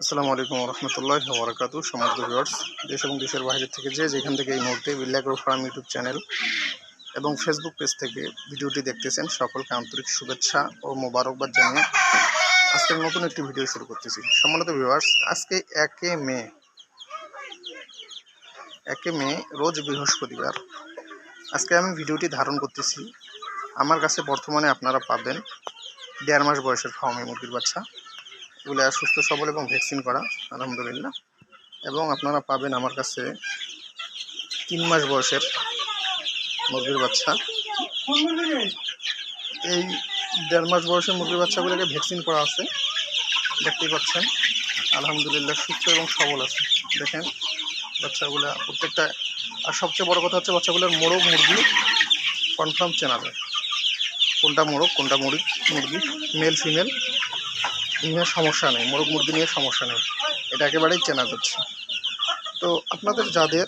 আসসালামু আলাইকুম রহমতুল্লাহ বরাকাতু সমস্ত ভিউয়ার্স, দেশ এবং দেশের বাইরে থেকে যে যেখান থেকে এই মুহূর্তে বিল্লাগ্রো ফার্ম ইউটিউব চ্যানেল এবং ফেসবুক পেজ থেকে ভিডিওটি দেখতেছেন, সকলকে আন্তরিক শুভেচ্ছা ও মোবারকবাদ জানিয়ে আজকে নতুন একটি ভিডিও শুরু করতেছি। সম্মানিত ভিউয়ার্স, আজকে একে মে একে মে রোজ বৃহস্পতিবার। আজকে আমি ভিডিওটি ধারণ করতেছি, আমার কাছে বর্তমানে আপনারা পাবেন দেড় মাস বয়সের ফার্মে মুরগির বাচ্চা এগুলো সুস্থ, সবল এবং ভ্যাকসিন করা, আলহামদুলিল্লাহ। এবং আপনারা পাবেন আমার কাছে তিন মাস বয়সের মুরগির বাচ্চা। এই দেড় মাস বয়সের মুরগির বাচ্চাগুলোকে ভ্যাকসিন করা আছে, দেখতেই পাচ্ছেন। আলহামদুলিল্লাহ সুস্থ এবং সবল আছে। দেখেন, বাচ্চাগুলো প্রত্যেকটা, আর সবচেয়ে বড় কথা হচ্ছে বাচ্চাগুলোর মোরগ মুরগি কনফার্ম চেনা যায় কোনটা মোরগ, কোনটা মুরগি মুরগি, মেল, ফিমেল? নিয়ে সমস্যা নেই, মোরগ মুরগি নিয়ে সমস্যা নেই। এটা একেবারেই চেনা যাচ্ছে তো আপনাদের যাদের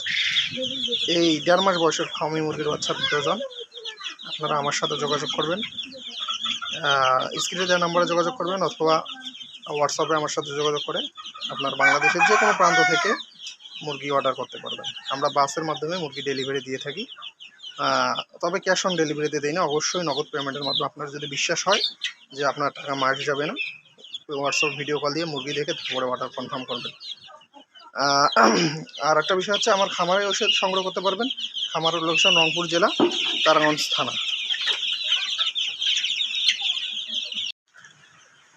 এই দেড় মাস বয়সের ফার্মি মুরগির বাচ্চা প্রয়োজন, আপনারা আমার সাথে যোগাযোগ করবেন। স্ক্রিনে দেওয়া নাম্বারে যোগাযোগ করবেন অথবা হোয়াটসঅ্যাপে আমার সাথে যোগাযোগ করে আপনার বাংলাদেশের যে কোনো প্রান্ত থেকে মুরগি অর্ডার করতে পারবেন। আমরা বাসের মাধ্যমে মুরগি ডেলিভারি দিয়ে থাকি। তবে ক্যাশ অন ডেলিভারিতে দিই না, অবশ্যই নগদ পেমেন্টের মাধ্যমে। আপনার যদি বিশ্বাস হয় যে আপনার টাকা মার্চ যাবে না হোয়াটসঅ্যাপ ভিডিও কল দিয়ে মুরগি দেখে তারপরে অর্ডার কনফার্ম করবেন। আর একটা বিষয় হচ্ছে আমার খামারে ওষুধ সংগ্রহ করতে পারবেন। খামারের লোকেশন রংপুর জেলা, তারাগঞ্জ থানা।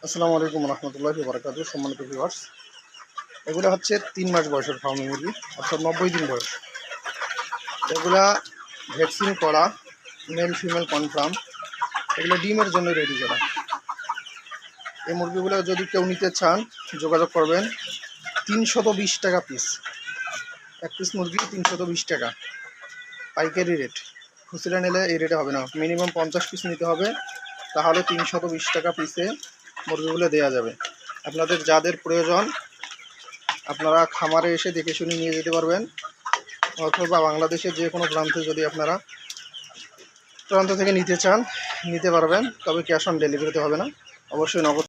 আসসালামু আলাইকুম রহমতুল্লাহ বরাকাতু সম্মানিত ভিউয়ার্স এগুলো হচ্ছে তিন মাস বয়সের ফার্মি মুরগি, অর্থাৎ নব্বই দিন বয়স। এগুলা ভ্যাকসিন করা মেল ফিমেল কনফার্ম এগুলো ডিমের জন্য রেডি করা। এই মুরগিগুলো যদি কেউ নিতে চান, যোগাযোগ করবেন। তিনশত বিশ টাকা পিস এক পিস মুরগি তিনশত বিশ টাকা। পাইকারি রেট খুচরা নিলে এই রেটে হবে না। মিনিমাম পঞ্চাশ পিস নিতে হবে। তাহলে তিনশত বিশ টাকা পিসে মুরগিগুলো দেওয়া যাবে। আপনাদের যাদের প্রয়োজন, আপনারা খামারে এসে দেখে শুনে নিয়ে যেতে পারবেন। অথবা বাংলাদেশের যে কোনো প্রান্তে যদি আপনারা প্রান্ত থেকে নিতে চান, নিতে পারবেন। তবে ক্যাশ অন ডেলিভারিতে হবে না। অবশ্যই নগদ